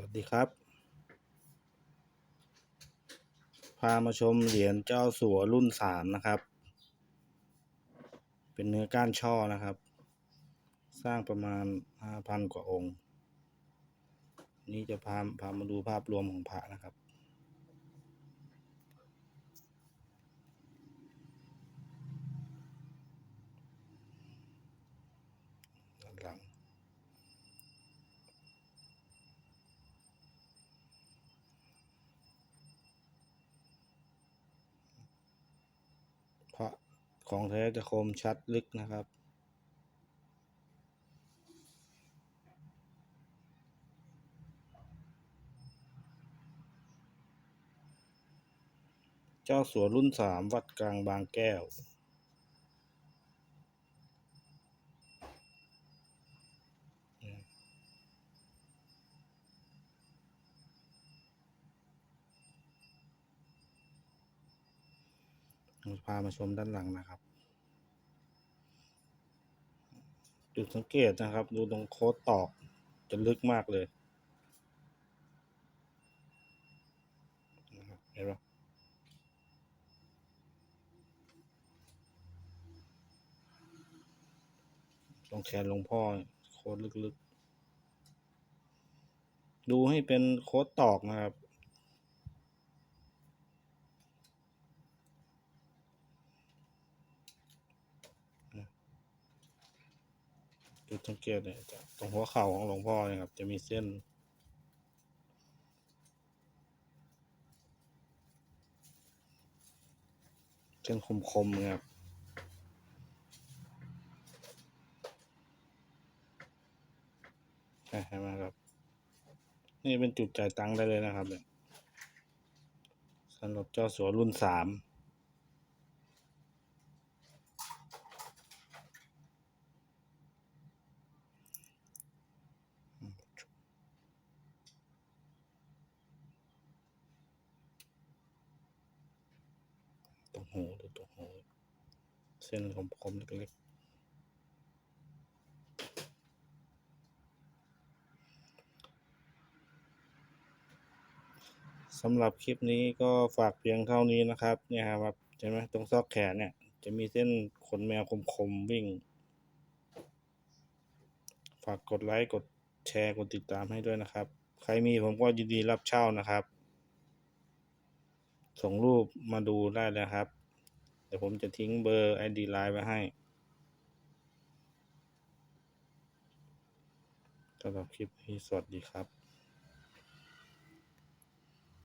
วัสดีครับ พามาชมเหรียญเจ้าสัวรุ่นสามนะครับ เป็นเนื้อก้านช่อนะครับ สร้างประมาณห้าพันกว่าองค์ นี่จะพาพามาดูภาพรวมของพระนะครับด้านหลัง ของแท้จะคมชัดลึกนะครับ เจ้าสัวรุ่นสามวัดกลางบางแก้ว พามาชมด้านหลังนะครับ จุดสังเกตนะครับ ดูตรงโค้ดตอกจะลึกมากเลยเห็นปะตรงแขนหลวงพ่อโค้ดลึกๆ ดูให้เป็นโค้ดตอกนะครับ จุดสังเกตเนี่ยจะตรงหัวเข่าของหลวงพ่อเนี่ยครับ จะมีเส้น เส้นคมๆนะครับใช่ไหมครับ นี่เป็นจุดจ่ายตังค์ได้เลยนะครับเนี่ยสำหรับเจ้าสัวรุ่นสาม หูดูตรงหู เส้นคมๆเล็กๆสำหรับคลิปนี้ก็ฝากเพียงเท่านี้นะครับ เนี่ยครับใช่ไหมตรงซอกแขนเนี่ย จะมีเส้นขนแมวคมๆวิ่ง ฝากกดไลค์กดแชร์กดติดตามให้ด้วยนะครับ ใครมีผมก็ยินดีรับเช่านะครับ ส่งรูปมาดูได้เลยครับ เดี๋ยวผมจะทิ้งเบอร์ ID Line ไว้ให้สำหรับคลิปนี้สวัสดีครับ